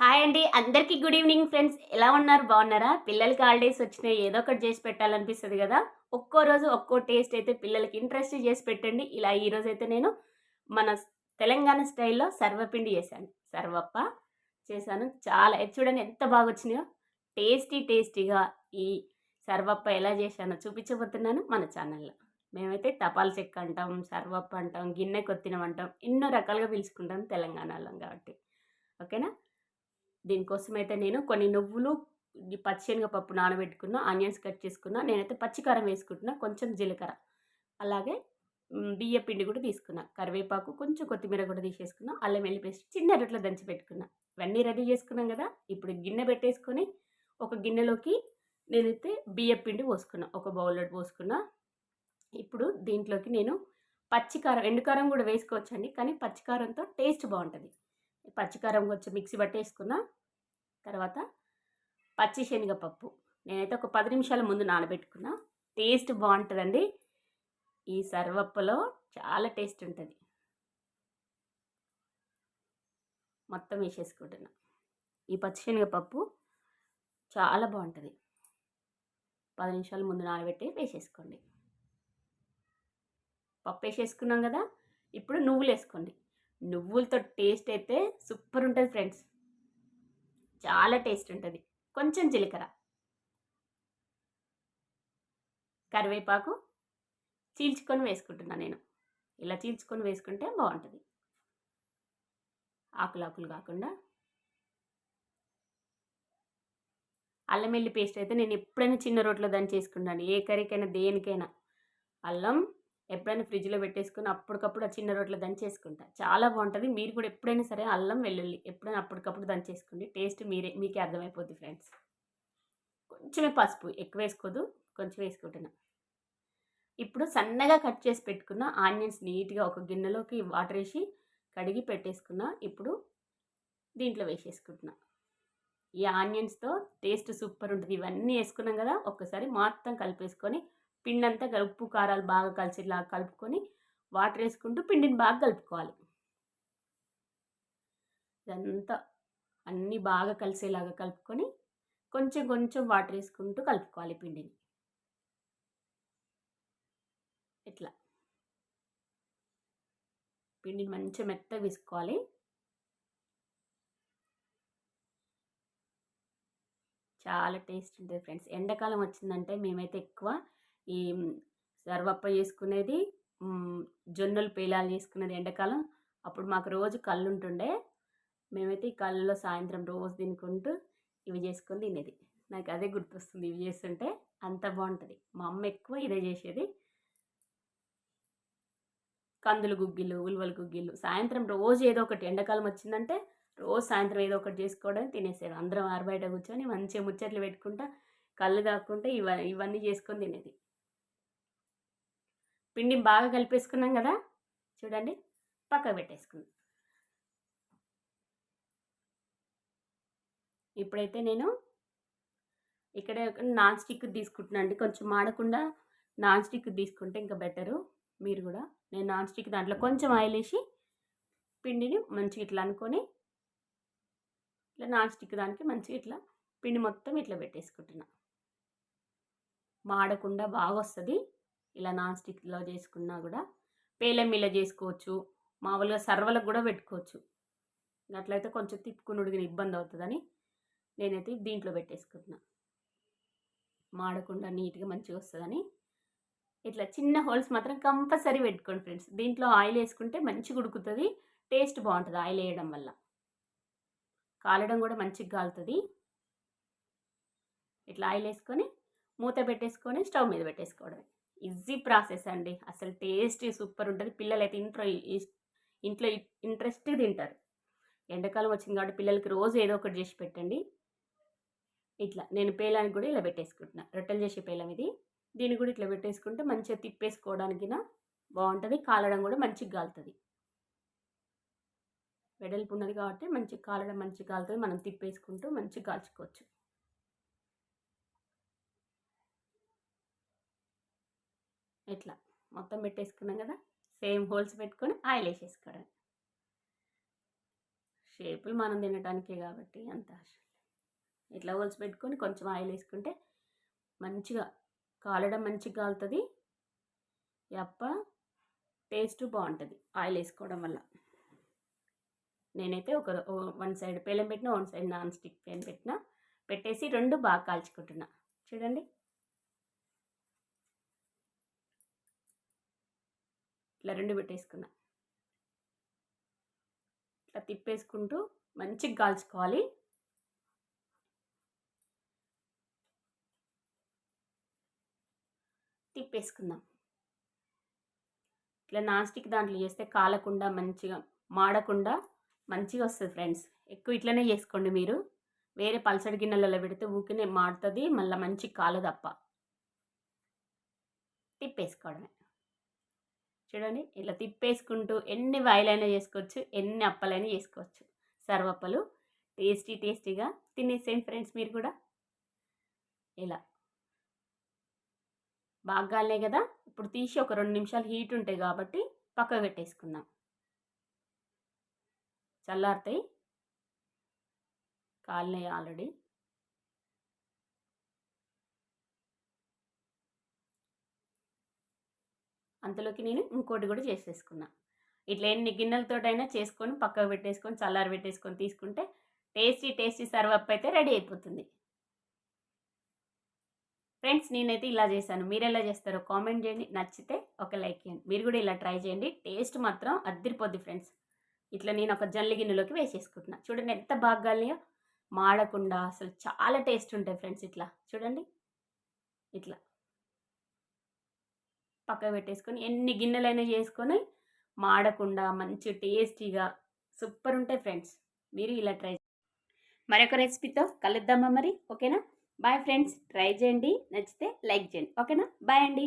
Hi అండి. అందరికీ good evening friends. ఎలా ఉన్నారు? బాగున్నారా? పిల్లలకి హాలిడేస్ వచ్చినాయి. ఏదో ఒకటి చేసి పెట్టాలనిపిస్తుంది కదా. ఒక్కో రోజు ఒక్కో టేస్ట్ అయితే పిల్లలకి ఇంట్రెస్ట్ చేసి పెట్టండి. ఇలా ఈరోజు అయితే నేను మన తెలంగాణ స్టైల్లో సర్వపిండి చేశాను. సర్వప్ప చేశాను. చాలా చూడండి ఎంత బాగా వచ్చినాయో. టేస్టీ టేస్టీగా ఈ సర్వప్ప ఎలా చేశానో చూపించబోతున్నాను మన ఛానల్లో. మేమైతే తపాల్ చెక్క అంటాం సర్వప్ప అంటాం గిన్నె కొత్తినం అంటాం. ఎన్నో రకాలుగా పిలుచుకుంటాం తెలంగాణలో కాబట్టి. ఓకేనా? దీనికోసం అయితే నేను కొన్ని నువ్వులు పచ్చిశనగపప్పు నానబెట్టుకున్న ఆనియన్స్ కట్ చేసుకున్నా నేనైతే పచ్చికారం వేసుకుంటున్నా కొంచెం జీలకర్ర. అలాగే బియ్య పిండి కూడా తీసుకున్నా కరివేపాకు కొంచెం కొత్తిమీర కూడా తీసేసుకున్నా అల్లం వెల్లి పేస్ట్ చిన్న రొట్టెలో దంచి పెట్టుకున్నా. ఇవన్నీ రెడీ చేసుకున్నాం కదా ఇప్పుడు గిన్నె పెట్టేసుకొని ఒక గిన్నెలోకి నేనైతే బియ్య పిండి పోసుకున్నా ఒక బౌల్లో పోసుకున్నా. ఇప్పుడు దీంట్లోకి నేను పచ్చికారం ఎండుకారం కూడా వేసుకోవచ్చండి కానీ పచ్చికారంతో టేస్ట్ బాగుంటుంది. పచ్చికారం కొంచెం మిక్సీ పట్టేసుకున్న తర్వాత పచ్చి శనగపప్పు. నేనైతే ఒక పది నిమిషాల ముందు నానబెట్టుకున్నా. టేస్ట్ బాగుంటుందండి. ఈ సర్వప్పలో చాలా టేస్ట్ ఉంటుంది. మొత్తం వేసేసుకుంటున్నా. ఈ పచ్చిశనగపప్పు చాలా బాగుంటుంది. పది నిమిషాల ముందు నానబెట్టి వేసేసుకోండి. పప్పు వేసేసుకున్నాం కదా? ఇప్పుడు నువ్వులు వేసుకోండి నువ్వులతో టేస్ట్ అయితే సూపర్ ఉంటుంది ఫ్రెండ్స్. చాలా టేస్ట్ ఉంటుంది. కొంచెం జీలకర్ర. కరివేపాకు చీల్చుకొని వేసుకుంటున్నా నేను. ఇలా చీల్చుకొని వేసుకుంటే బాగుంటుంది. ఆకులు ఆకులు కాకుండా. అల్లం వెల్లి పేస్ట్ అయితే నేను ఎప్పుడైనా చిన్న రోట్లో దాన్ని చేసుకుంటాను ఏ కర్రీకైనా దేనికైనా. అల్లం ఎప్పుడైనా ఫ్రిడ్జ్లో పెట్టేసుకుని అప్పటికప్పుడు ఆ చిన్న రోట్లో దంచేసుకుంటా. చాలా బాగుంటుంది మీరు కూడా ఎప్పుడైనా సరే అల్లం వెల్లుల్లి ఎప్పుడైనా అప్పటికప్పుడు దంచేసుకోండి. టేస్ట్ మీరే మీకే అర్థమైపోద్ది ఫ్రెండ్స్. కొంచెమే పసుపు ఎక్కువ వేసుకోదు కొంచెం వేసుకుంటున్నా. ఇప్పుడు సన్నగా కట్ చేసి పెట్టుకున్న ఆనియన్స్ నీట్గా ఒక గిన్నెలోకి వాటర్ వేసి కడిగి పెట్టేసుకున్నా ఇప్పుడు దీంట్లో వేసేసుకుంటున్నా. ఈ ఆనియన్స్తో టేస్ట్ సూపర్ ఉంటుంది. ఇవన్నీ వేసుకున్నాం కదా ఒక్కసారి మొత్తం కలిపేసుకొని పిండి అంతా ఉప్పు కారాలు బాగా కలిసిలా కలుపుకొని వాటర్ వేసుకుంటూ పిండిని బాగా కలుపుకోవాలి. ఇదంతా అన్నీ బాగా కలిసేలాగా కలుపుకొని కొంచెం కొంచెం వాటర్ వేసుకుంటూ కలుపుకోవాలి పిండిని. ఇట్లా. పిండిని మంచిగా మెత్తగా వేసుకోవాలి చాలా టేస్ట్ ఉంటుంది ఫ్రెండ్స్. ఎండాకాలం వచ్చిందంటే మేమైతే ఎక్కువ ఈ సర్వప్ప చేసుకునేది జొన్నలు పేలాలు చేసుకునేది ఎండాకాలం. అప్పుడు మాకు రోజు కళ్ళు ఉంటుండే మేమైతే ఈ కళ్ళలో సాయంత్రం రోజు తినుకుంటూ ఇవి చేసుకొని తినేది. నాకు అదే గుర్తొస్తుంది ఇవి చేస్తుంటే. అంత బాగుంటుంది. మా అమ్మ ఎక్కువ ఇదే చేసేది. కందులు గుగ్గిలు ఉలువల గుగ్గిలు సాయంత్రం రోజు ఏదో ఒకటి ఎండాకాలం వచ్చిందంటే రోజు సాయంత్రం ఏదో ఒకటి చేసుకోవడం తినేసేది. అందరం ఆరు బయట కూర్చొని మంచిగా ముచ్చట్లు పెట్టుకుంటా కళ్ళు తాక్కుంటే ఇవ ఇవన్నీ చేసుకొని తినేది. పిండి బాగా కలిపేసుకున్నాం కదా? చూడండి పక్కకు పెట్టేసుకుందాం. ఇప్పుడైతే నేను ఇక్కడ నాన్ స్టిక్ తీసుకుంటున్నాను అండి. కొంచెం మాడకుండా నాన్ స్టిక్ తీసుకుంటే ఇంకా బెటరు. మీరు కూడా నేను నాన్ స్టిక్ దాంట్లో కొంచెం ఆయిల్ వేసి పిండిని మంచిగా ఇట్లా అనుకొని ఇట్లా నాన్ స్టిక్ దానికి మంచిగా ఇట్లా పిండి మొత్తం ఇట్లా పెట్టేసుకుంటున్నా. మాడకుండా బాగా వస్తుంది ఇలా నాన్ స్టిక్లో చేసుకున్నా కూడా పేలం ఇలా చేసుకోవచ్చు మామూలుగా సర్వలకు కూడా పెట్టుకోవచ్చు. అట్లయితే కొంచెం తిప్పుకుని ఉడిగిన ఇబ్బంది అవుతుందని నేనైతే దీంట్లో పెట్టేసుకుంటున్నా. మాడకుండా నీట్గా మంచిగా వస్తుందని. ఇట్లా చిన్న హోల్స్ మాత్రం కంపల్సరీ పెట్టుకోండి ఫ్రెండ్స్. దీంట్లో ఆయిల్ వేసుకుంటే మంచిగా ఉడుకుతుంది టేస్ట్ బాగుంటుంది ఆయిల్ వేయడం వల్ల. కాలడం కూడా మంచిగా కాలుతుంది. ఇట్లా ఆయిల్ వేసుకొని మూత పెట్టేసుకొని స్టవ్ మీద పెట్టేసుకోవడమే. ఈజీ ప్రాసెస్ అండి. అసలు టేస్ట్ సూపర్ ఉంటుంది. పిల్లలు అయితే ఇంట్లో ఇస్- ఇంట్లో ఇంట్రెస్ట్గా తింటారు. ఎండాకాలం వచ్చింది కాబట్టి పిల్లలకి రోజు ఏదో ఒకటి చేసి పెట్టండి. ఇట్లా నేను పేలానికి కూడా ఇలా పెట్టేసుకుంటున్నా. రొట్టెలు చేసే పేలం ఇది. దీన్ని కూడా ఇట్లా పెట్టేసుకుంటే మంచిగా తిప్పేసుకోవడానికి బాగుంటుంది. కాలడం కూడా మంచిగా కాలుతుంది వెడల్పు ఉన్నది కాబట్టి మంచిగా కాలడం మంచిగా కాలుతుంది మనం తిప్పేసుకుంటూ మంచిగా కాల్చుకోవచ్చు. ఇట్లా మొత్తం పెట్టేసుకున్నాం కదా? సేమ్ హోల్స్ పెట్టుకొని ఆయిల్ వేసేసుకోవడం షేపులు మనం తినడానికే కాబట్టి అంత ఇట్లా హోల్స్ పెట్టుకొని కొంచెం ఆయిల్ వేసుకుంటే మంచిగా కాలడం మంచిగా కాలుతుంది. యప్ప టేస్ట్ బాగుంటుంది ఆయిల్ వేసుకోవడం వల్ల. నేనైతే ఒక వన్ సైడ్ పేలం పెట్టిన one side non stick pan పెట్టిన పెట్టేసి రెండు బాగా కాల్చుకుంటున్నా. చూడండి. ఇట్లా రెండు పెట్టేసుకున్నా. ఇట్లా తిప్పేసుకుంటూ మంచిగా కాల్చుకోవాలి. తిప్పేసుకుందాం. ఇట్లా నాన్ స్టిక్ దాంట్లో చేస్తే కాలకుండా మంచిగా మాడకుండా మంచిగా వస్తుంది ఫ్రెండ్స్. ఎక్కువ ఇట్లనే చేసుకోండి మీరు. వేరే పల్సడి గిన్నెలలో పెడితే ఊకినే మాడుతుంది మళ్ళీ మంచి కాలదప్ప. తిప్పేసుకోవడమే. చూడండి ఇలా తిప్పేసుకుంటూ ఎన్ని వాయిలైనా చేసుకోవచ్చు ఎన్ని అప్పలైనా చేసుకోవచ్చు. సర్వప్పలు టేస్టీ టేస్టీగా తినేసేయండి ఫ్రెండ్స్ మీరు కూడా. ఇలా. బాగాలే కదా? ఇప్పుడు తీసి ఒక రెండు నిమిషాలు హీట్ ఉంటాయి కాబట్టి పక్కకు పెట్టేసుకుందాం. చల్లారుతాయి. కాలినాయి ఆల్రెడీ. అంతలోకి నేను ఇంకోటి కూడా చేసేసుకున్నా. ఇట్లా ఎన్ని గిన్నెలతోటైనా చేసుకొని పక్కకు పెట్టేసుకొని చల్లారి పెట్టేసుకొని తీసుకుంటే టేస్టీ టేస్టీ సర్వ్ అప్ అయితే రెడీ అయిపోతుంది. ఫ్రెండ్స్ నేనైతే ఇలా చేశాను. మీరు ఎలా చేస్తారో కామెంట్ చేయండి. నచ్చితే ఒక లైక్ చేయండి. మీరు కూడా ఇలా ట్రై చేయండి. టేస్ట్ మాత్రం అద్దరిపోద్ది ఫ్రెండ్స్. ఇట్లా నేను ఒక జల్లి గిన్నెలోకి వేసేసుకుంటున్నా. చూడండి ఎంత బాగా మాడకుండా అసలు చాలా టేస్ట్ ఉంటాయి ఫ్రెండ్స్ ఇట్లా. చూడండి. ఇట్లా. పక్కకు పెట్టేసుకొని ఎన్ని గిన్నెలైనా చేసుకొని మాడకుండా మంచి టేస్టీగా సూపర్ ఉంటాయి ఫ్రెండ్స్. మీరు ఇలా ట్రై మరొక రెసిపీతో కలుద్దామా మరి? ఓకేనా? Bye friends. ట్రై చేయండి. నచ్చితే లైక్ చేయండి. ఓకేనా? బాయ్ అండి.